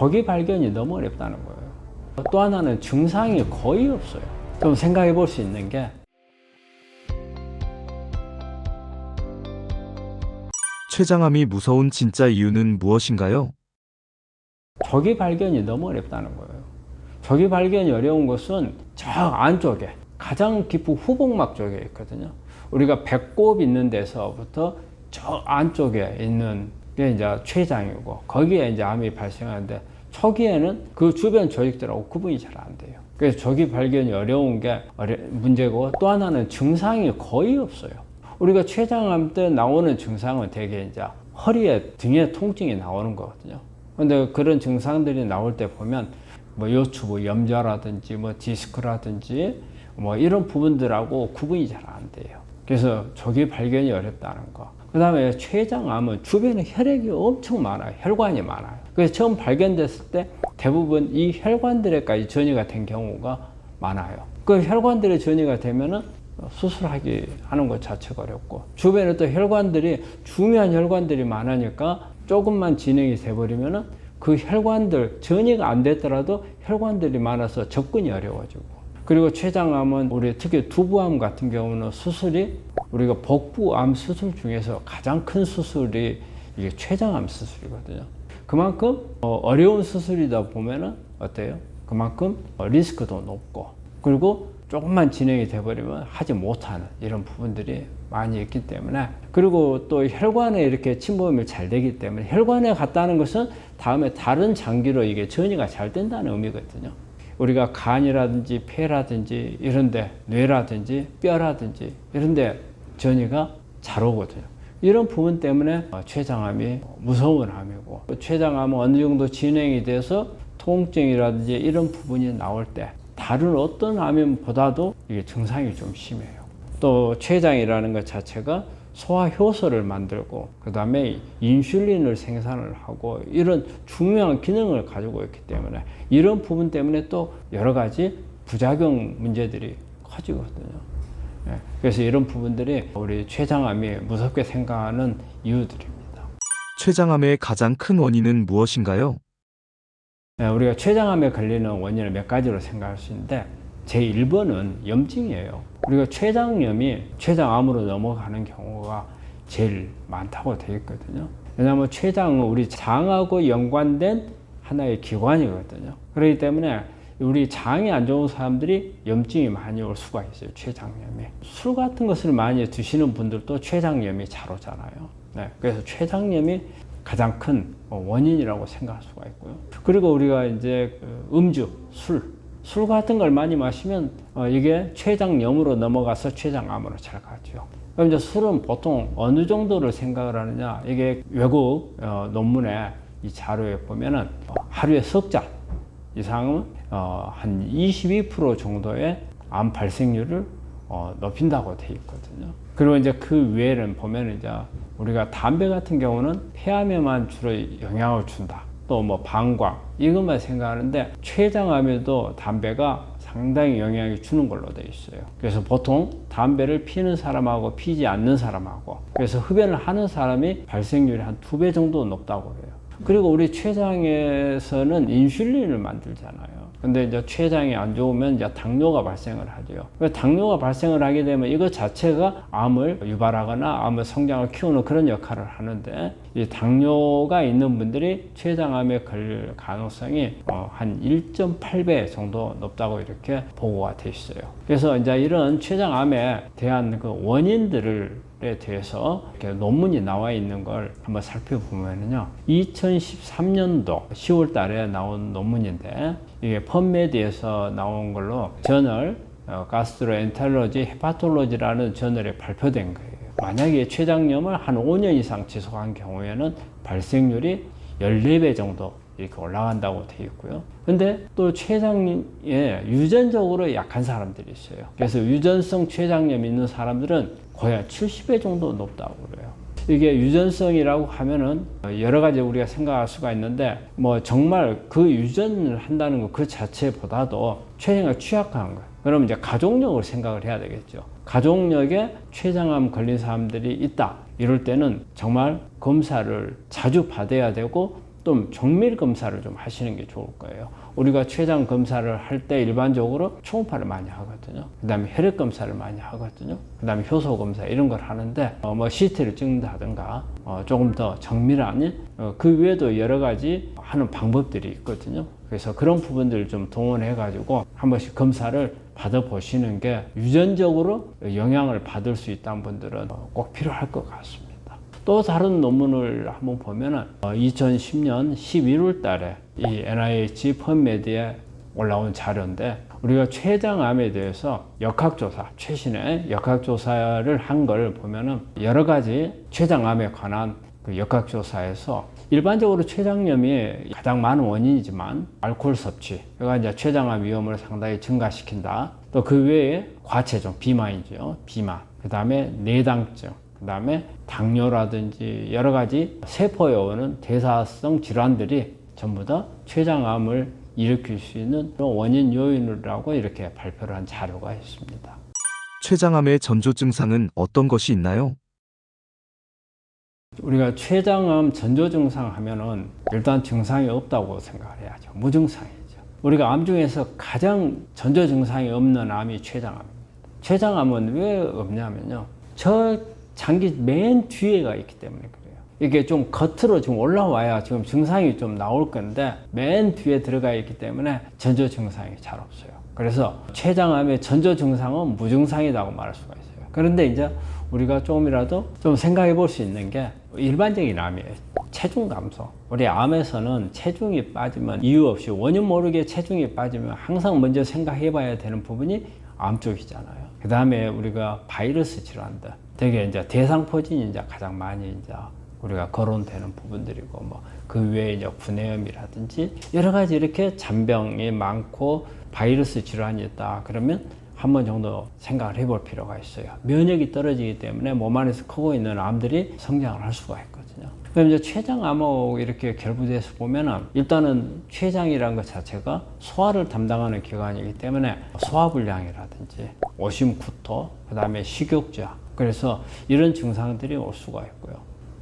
조기 발견이 너무 어렵다는 거예요. 또 하나는 증상이 거의 없어요. 좀 생각해 볼 수 있는 게 췌장암이 무서운 진짜 이유는 무엇인가요? 조기 발견이 너무 어렵다는 거예요. 조기 발견이 어려운 것은 저 안쪽에 가장 깊은 후복막 쪽에 있거든요. 우리가 배꼽 있는 데서부터 저 안쪽에 있는 게 이제 췌장이고 거기에 이제 암이 발생하는데 초기에는 그 주변 조직들하고 구분이 잘 안 돼요. 그래서 조기 발견이 어려운 게 어려- 문제고 또 하나는 증상이 거의 없어요. 우리가 췌장암 때 나오는 증상은 대개 이제 허리에 등에 통증이 나오는 거거든요. 근데 그런 증상들이 나올 때 보면 뭐 요추부 염좌라든지 뭐 디스크라든지 뭐 이런 부분들하고 구분이 잘 안 돼요. 그래서 조기 발견이 어렵다는 거. 그 다음에 췌장암은 주변에 혈액이 엄청 많아요. 혈관이 많아요. 그래서 처음 발견됐을 때 대부분 이 혈관들에까지 전이가 된 경우가 많아요. 그 혈관들에 전이가 되면은 수술하기 하는 것 자체가 어렵고 주변에 또 혈관들이 중요한 혈관들이 많으니까 조금만 진행이 돼버리면은 그 혈관들 전이가 안 됐더라도 혈관들이 많아서 접근이 어려워지고 그리고 췌장암은 우리 특히 두부암 같은 경우는 수술이 우리가 복부암 수술 중에서 가장 큰 수술이 이게 췌장암 수술이거든요. 그만큼 어, 어려운 수술이다 보면은 어때요? 그만큼 어, 리스크도 높고 그리고 조금만 진행이 돼버리면 하지 못하는 이런 부분들이 많이 있기 때문에 그리고 또 혈관에 이렇게 침범이 잘 되기 때문에 혈관에 갔다는 것은 다음에 다른 장기로 이게 전이가 잘 된다는 의미거든요. 우리가 간이라든지 폐라든지 이런데 뇌라든지 뼈라든지 이런데 전이가 잘 오거든요. 이런 부분 때문에 어, 췌장암이 무서운 암이고 췌장암은 어느 정도 진행이 돼서 통증이라든지 이런 부분이 나올 때 다른 어떤 암보다도 이게 증상이 좀 심해요. 또 췌장이라는 것 자체가 소화 효소를 만들고 그 다음에 인슐린을 생산을 하고 이런 중요한 기능을 가지고 있기 때문에 이런 부분 때문에 또 여러 가지 부작용 문제들이 커지거든요. 예, 그래서 이런 부분들이 우리 췌장암이 무섭게 생각하는 이유들입니다. 췌장암의 가장 큰 원인은 무엇인가요? 예, 우리가 췌장암에 걸리는 원인을 몇 가지로 생각할 수 있는데 제 1번은 염증이에요. 우리가 췌장염이 췌장암으로 넘어가는 경우가 제일 많다고 되어 있거든요. 왜냐하면 췌장은 우리 장하고 연관된 하나의 기관이거든요. 그렇기 때문에 우리 장이 안 좋은 사람들이 염증이 많이 올 수가 있어요. 췌장염이. 술 같은 것을 많이 드시는 분들도 췌장염이 잘 오잖아요. 네, 그래서 췌장염이 가장 큰 원인이라고 생각할 수가 있고요. 그리고 우리가 이제 그 음주, 술, 술 같은 걸 많이 마시면 어, 이게 췌장염으로 넘어가서 췌장암으로 잘 가죠. 그럼 이제 술은 보통 어느 정도를 생각을 하느냐? 이게 외국 어, 논문에 이 자료에 보면은 어, 하루에 석 잔 이상은 어, 한 22% 정도의 암 발생률을 어, 높인다고 돼 있거든요. 그리고 이제 그 외에는 보면 이제 우리가 담배 같은 경우는 폐암에만 주로 영향을 준다. 또 뭐 방광 이것만 생각하는데 췌장암에도 담배가 상당히 영향을 주는 걸로 돼 있어요. 그래서 보통 담배를 피는 사람하고 피지 않는 사람하고 그래서 흡연을 하는 사람이 발생률이 한 두 배 정도 높다고 그래요. 그리고 우리 췌장에서는 인슐린을 만들잖아요. 근데 이제 췌장이 안 좋으면 이제 당뇨가 발생을 하죠. 당뇨가 발생을 하게 되면 이것 자체가 암을 유발하거나 암의 성장을 키우는 그런 역할을 하는데 이 당뇨가 있는 분들이 췌장암에 걸릴 가능성이 어, 한 1.8배 정도 높다고 이렇게 보고가 돼 있어요. 그래서 이제 이런 췌장암에 대한 그 원인들을 에 대해서 논문이 나와 있는 걸 한번 살펴보면요. 2013년도 10월 달에 나온 논문인데 이게 펀메디에서 나온 걸로 저널 가스트로엔테롤로지 헤파톨로지라는 저널에 발표된 거예요. 만약에 췌장염을 한 5년 이상 지속한 경우에는 발생률이 14배 정도 이렇게 올라간다고 되어 있고요. 근데 또 췌장에 유전적으로 약한 사람들이 있어요. 그래서 유전성 췌장염 있는 사람들은 거의 한 70배 정도 높다고 그래요. 이게 유전성이라고 하면은 여러 가지 우리가 생각할 수가 있는데 뭐 정말 그 유전을 한다는 것 그 자체보다도 췌장에 취약한 거예요. 그럼 이제 가족력을 생각을 해야 되겠죠. 가족력에 췌장암 걸린 사람들이 있다. 이럴 때는 정말 검사를 자주 받아야 되고 좀 정밀 검사를 좀 하시는 게 좋을 거예요. 우리가 췌장 검사를 할 때 일반적으로 초음파를 많이 하거든요. 그다음에 혈액 검사를 많이 하거든요. 그다음에 효소 검사 이런 걸 하는데 어, 뭐 CT를 찍는다든가 어, 조금 더 정밀한 어, 그 외에도 여러 가지 하는 방법들이 있거든요. 그래서 그런 부분들을 좀 동원해 가지고 한 번씩 검사를 받아 보시는 게 유전적으로 영향을 받을 수 있다는 분들은 어, 꼭 필요할 것 같습니다. 또 다른 논문을 한번 보면은 2010년 11월 달에 이 NIH 펀메드에 올라온 자료인데 우리가 췌장암에 대해서 역학조사, 최신의 역학조사를 한 걸 보면은 여러 가지 췌장암에 관한 그 역학조사에서 일반적으로 췌장염이 가장 많은 원인이지만 알코올 섭취가 이제 췌장암 위험을 상당히 증가시킨다. 또 그 외에 과체중, 비만이죠. 비만. 그 다음에 내당증. 그 다음에 당뇨라든지 여러 가지 세포에 오는 대사성 질환들이 전부 다 췌장암을 일으킬 수 있는 원인 요인이라고 이렇게 발표를 한 자료가 있습니다. 췌장암의 전조 증상은 어떤 것이 있나요? 우리가 췌장암 전조 증상 하면은 일단 증상이 없다고 생각을 해야죠. 무증상이죠. 우리가 암 중에서 가장 전조 증상이 없는 암이 췌장암입니다. 췌장암은 왜 없냐면요. 저 장기 맨 뒤에 가 있기 때문에 그래요. 이게 좀 겉으로 지금 올라와야 지금 증상이 좀 나올 건데 맨 뒤에 들어가 있기 때문에 전조 증상이 잘 없어요. 그래서 췌장암의 전조 증상은 무증상이라고 말할 수가 있어요. 그런데 이제 우리가 조금이라도 좀 생각해 볼 수 있는 게 일반적인 암이에요. 체중 감소. 우리 암에서는 체중이 빠지면 이유 없이 원인 모르게 체중이 빠지면 항상 먼저 생각해 봐야 되는 부분이 암 쪽이잖아요. 그 다음에 우리가 바이러스 질환들. 되게 이제 대상포진이 이제 가장 많이 이제 우리가 거론되는 부분들이고 뭐 그 외에 이제 구내염이라든지 여러 가지 이렇게 잔병이 많고 바이러스 질환이 있다 그러면 한 번 정도 생각을 해볼 필요가 있어요. 면역이 떨어지기 때문에 몸 안에서 크고 있는 암들이 성장을 할 수가 있거든요. 그럼 이제 췌장암하고 이렇게 결부돼서 보면은 일단은 췌장이라는 것 자체가 소화를 담당하는 기관이기 때문에 소화불량이라든지 오심 구토, 그 다음에 식욕자. 그래서 이런 증상들이 올 수가 있고요.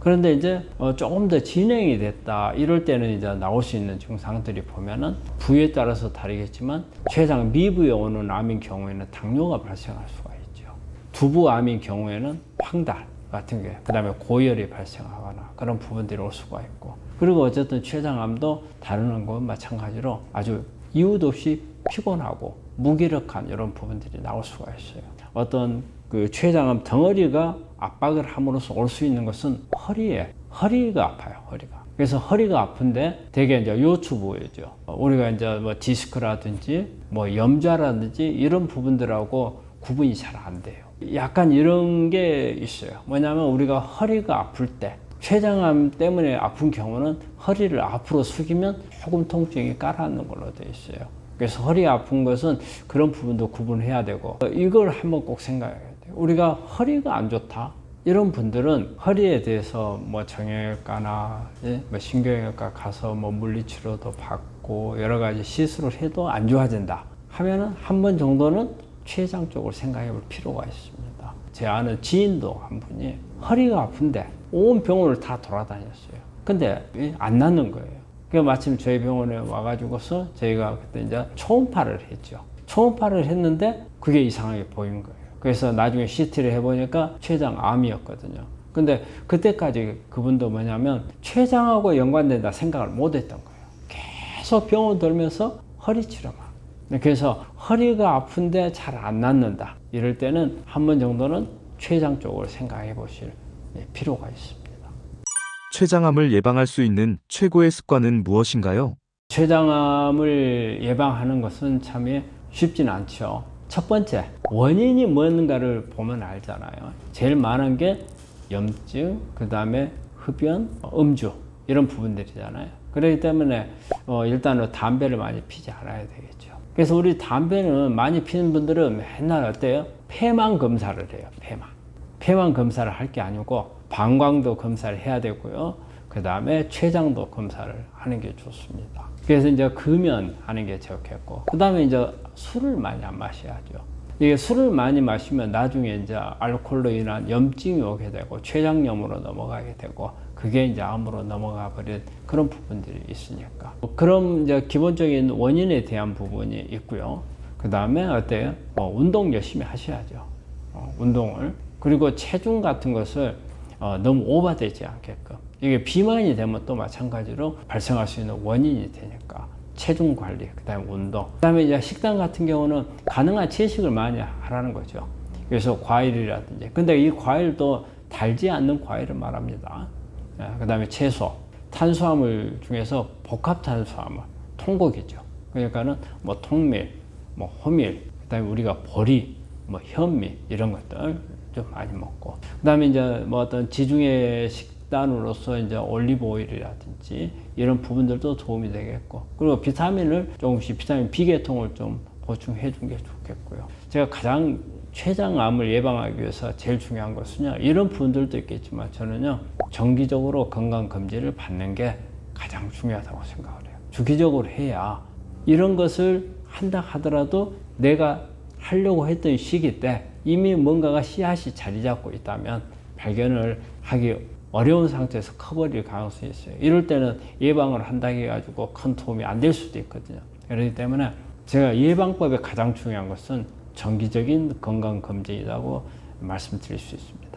그런데 이제 어, 조금 더 진행이 됐다 이럴 때는 이제 나올 수 있는 증상들이 보면은 부위에 따라서 다르겠지만 췌장 미부에 오는 암인 경우에는 당뇨가 발생할 수가 있죠. 두부암인 경우에는 황달 같은 게 그다음에 고열이 발생하거나 그런 부분들이 올 수가 있고 그리고 어쨌든 췌장암도 다루는 건 마찬가지로 아주 이유도 없이 피곤하고 무기력한 이런 부분들이 나올 수가 있어요. 어떤 그 췌장암 덩어리가 압박을 함으로써 올 수 있는 것은 허리에 허리가 아파요 허리가. 그래서 허리가 아픈데 대개 이제 요추 부위죠. 우리가 이제 뭐 디스크라든지 뭐 염좌라든지 이런 부분들하고 구분이 잘 안 돼요. 약간 이런 게 있어요. 뭐냐면 우리가 허리가 아플 때 췌장암 때문에 아픈 경우는 허리를 앞으로 숙이면 조금 통증이 가라앉는 걸로 되어 있어요 그래서 허리 아픈 것은 그런 부분도 구분해야 되고 이걸 한번 꼭 생각해야 돼요. 우리가 허리가 안 좋다. 이런 분들은 허리에 대해서 뭐 정형외과나 예? 뭐 신경외과 가서 뭐 물리치료도 받고 여러 가지 시술을 해도 안 좋아진다 하면은 한 번 정도는 쪽을 생각해 볼 필요가 있습니다. 제 아는 지인도 한 분이 허리가 아픈데 온 병원을 다 돌아다녔어요. 근데 예? 안 낫는 거예요. 그 마침 저희 병원에 와가지고서 저희가 그때 이제 초음파를 했죠. 초음파를 했는데 그게 이상하게 보인 거예요. 그래서 나중에 CT를 해보니까 췌장암이었거든요. 근데 그때까지 그분도 뭐냐면 췌장하고 연관된다 생각을 못 했던 거예요. 계속 병원 돌면서 허리 치료만. 그래서 허리가 아픈데 잘 안 낫는다. 이럴 때는 한 번 정도는 췌장 쪽을 생각해 보실 네, 필요가 있습니다. 췌장암을 예방할 수 있는 최고의 습관은 무엇인가요? 췌장암을 예방하는 것은 참 쉽진 않죠. 첫 번째, 원인이 뭔가를 보면 알잖아요. 제일 많은 게 염증, 그 다음에 흡연, 음주, 이런 부분들이잖아요. 그렇기 때문에 어, 일단은 담배를 많이 피지 않아야 되겠죠. 그래서 우리 담배는 많이 피는 분들은 맨날 어때요? 폐만 검사를 해요. 폐만. 폐만 검사를 할 게 아니고 방광도 검사를 해야 되고요. 그 다음에 췌장도 검사를 하는 게 좋습니다. 그래서 이제 금연하는 게 좋겠고, 그 다음에 이제 술을 많이 안 마셔야죠. 이게 술을 많이 마시면 나중에 이제 알코올로 인한 염증이 오게 되고 췌장염으로 넘어가게 되고 그 그게 이제 암으로 넘어가 버린 그런 부분들이 있으니까. 그럼 이제 기본적인 원인에 대한 부분이 있고요. 그 다음에 어때요? 뭐 운동 열심히 하셔야죠. 어, 운동을. 그리고 체중 같은 것을 어, 너무 오버되지 않게끔. 이게 비만이 되면 또 마찬가지로 발생할 수 있는 원인이 되니까. 체중 관리, 그 다음에 운동. 그 다음에 이제 식단 같은 경우는 가능한 채식을 많이 하라는 거죠. 그래서 과일이라든지. 근데 이 과일도 달지 않는 과일을 말합니다. 그 다음에 채소. 탄수화물 중에서 복합 탄수화물. 통곡이죠. 그러니까는 뭐 통밀, 뭐 호밀, 그 다음에 우리가 보리, 뭐 현미, 이런 것들 좀 많이 먹고. 그 다음에 이제 뭐 어떤 지중해 식단으로서 이제 올리브 오일이라든지 이런 부분들도 도움이 되겠고. 그리고 비타민을 조금씩 비타민 B계통을 좀 보충해 준 게 좋겠고요. 제가 가장 췌장암을 예방하기 위해서 제일 중요한 것은요. 이런 분들도 있겠지만 저는요. 정기적으로 건강 검진을 받는 게 가장 중요하다고 생각을 해요. 주기적으로 해야 이런 것을 한다 하더라도 내가 하려고 했던 시기 때 이미 뭔가가 씨앗이 자리 잡고 있다면 발견을 하기 어려운 상태에서 커버릴 가능성이 있어요. 이럴 때는 예방을 한다고 해가지고 큰 도움이 안 될 수도 있거든요. 그렇기 때문에 제가 예방법에 가장 중요한 것은 정기적인 건강 검진이라고 말씀드릴 수 있습니다.